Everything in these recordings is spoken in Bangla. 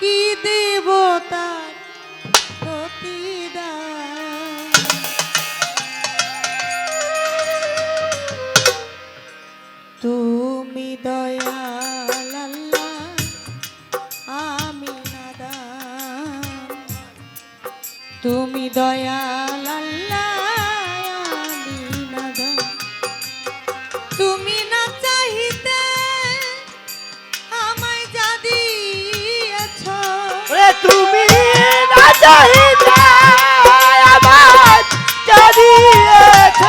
কি দেব তার প্রতিদান? তুমি আল্লাহ আমি নাদান। তুমি দয়াল চাহিতে আমার চাঁদিয়েছ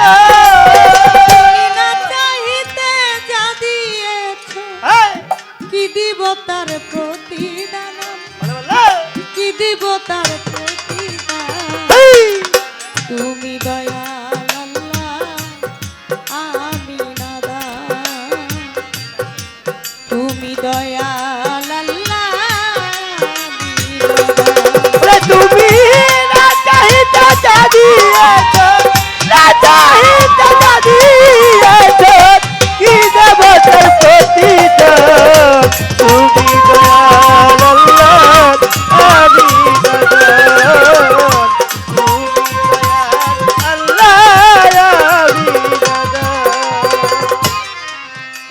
কি দেব তোর তুমি দয়াল আমি নাদান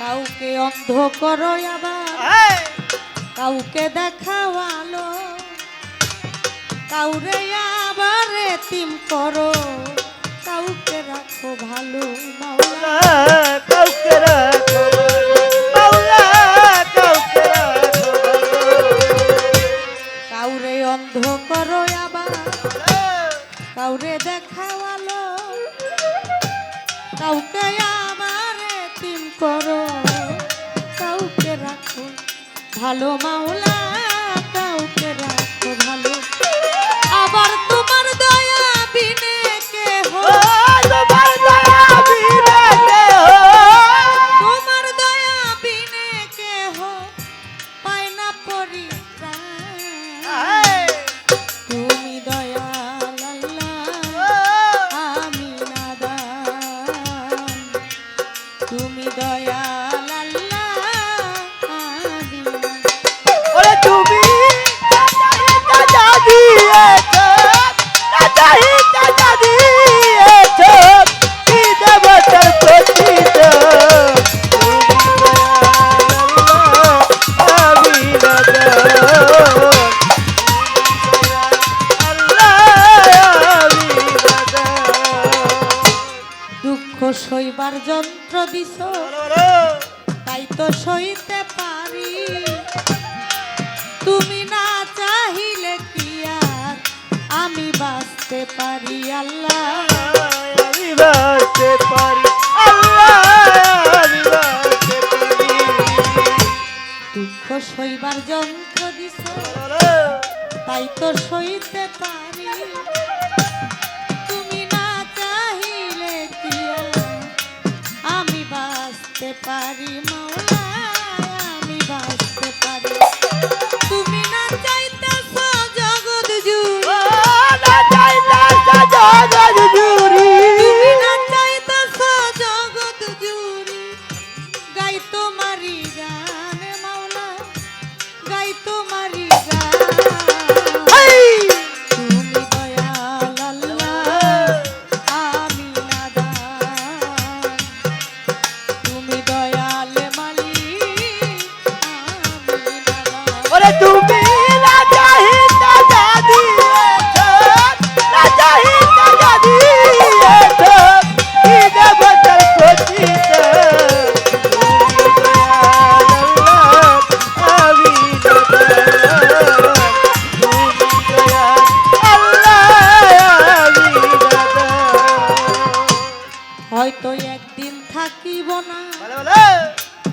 কাউকে অন্ধ করো আবার। এই, কাউকে কাউরে এতিম করো কাউকে রাখো ভালো মাওলা। কাউকে রাখো মাওলা কাউকে রাখো কাউরে অন্ধ করো আবার কাউরে দেখাওয়ালো। কাউকে আবার এতিম করো কাউকে রাখো ভালো মাওলা। সইবার যন্ত্র দিছ তাই তো সইতে দুঃখ সইবার যন্ত্র দিছ। তাই তো সইতে পারি। তুমি না চাহিলে আমি বাঁচতে পারি মাওলা আমি বাঁচতে পারি। তুমি না চাইতেছ জগৎ জুড়ে। জগৎ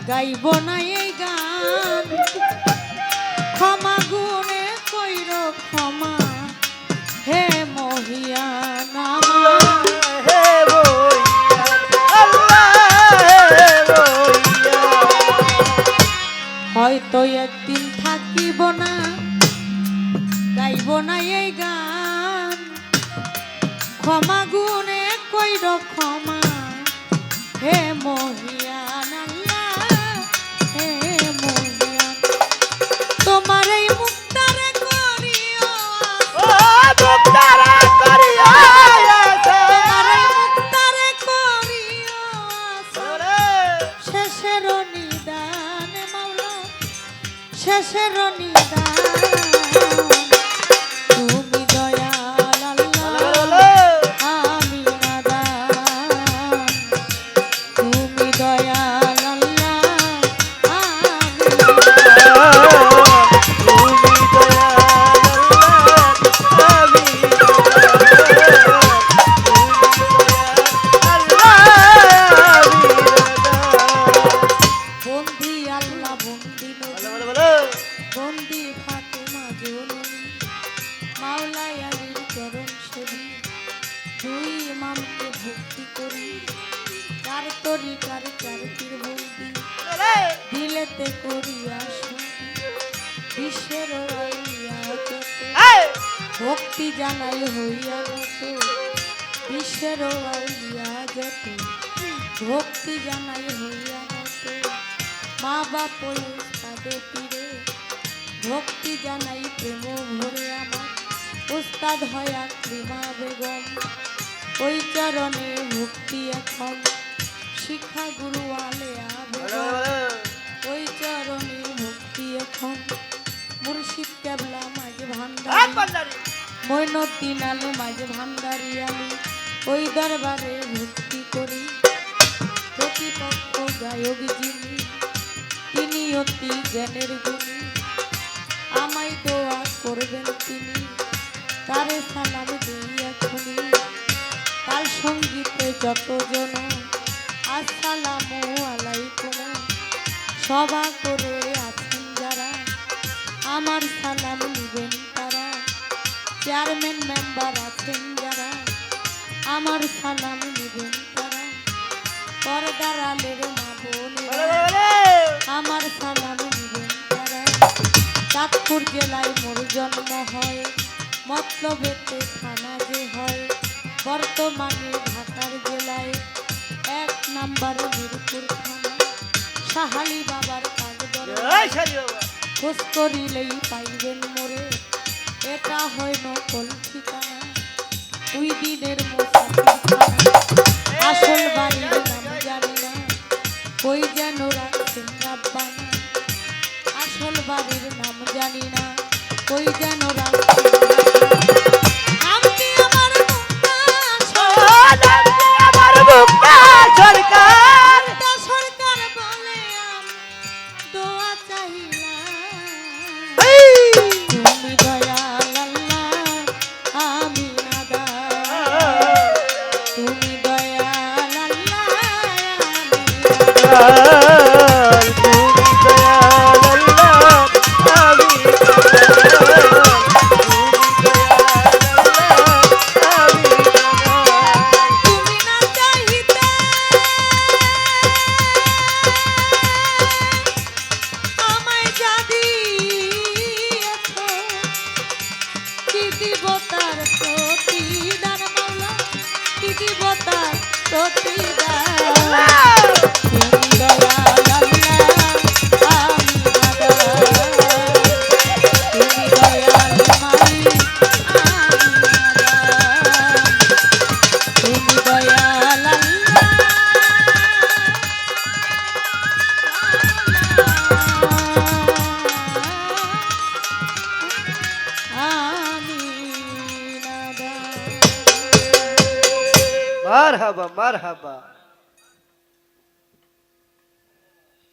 গাইব না এই গান। ক্ষমা গুণে কইর ক্ষমা। হে মহিয়ান হয়তো একদিন থাকিব না। গাইব না এই গান। ক্ষমা গুণে কইর ক্ষমা। হে মহিয়ান তরি কার চার দিলেতে করিয়া বিশ্বের ভক্তি জানাই হইয়া নত বিশ্বের আইয়া যত ভক্তি জানাই হইয়া নত মা বাপ উস্তাদে পীরে ভক্তি জানাই প্রেম ভরে আমার উস্তাদ হয়া ক্রিমা বেগম। ওই চরণে ভক্তি এখন। শিক্ষা গুরু বেগম ওই চরণে ভক্তি এখন। মুর্শিদ কেবলা মাঝে ভান্ডারি। মৈনদ্দিন আলে মাঝে ভান্ডারি আমি ওই দরবারে ভক্তি করি। প্রতিপক্ষ গায়ক যিনি তিনি অতি জ্ঞানের গুণী। আমায় দোয়া করবেন তিনি তারে সালাম দিই এখনই। তার সঙ্গীতে যতজন আসসালামু আলাইকুম। সভা করে আছেন যারা আমার সালাম নিবেন তারা। চেয়ারম্যান মেম্বার আছেন যারা আমার সালাম নিবেন তারা। পর্দার আলের মা আমার সালাম নিবেন তারা। চাঁদপুর জেলায় মোর জন্ম হয় মতলবেতে থানা যে হয় বর্তমানে জেলায় এক নাম্বার মিরপুর থানা। সাহালি বাবার কাজ খোঁজ করিলেই পাইবেন মোরে। এটা হয় নকল ঠিকানা। দুই দিনের আসল বাড়ির নাম জানি না। কই যেন রাখছেন আসল বাড়ির নাম জানি না। কই যেন রাখছেন তার প্রতিদান। मरहबा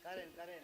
करें करें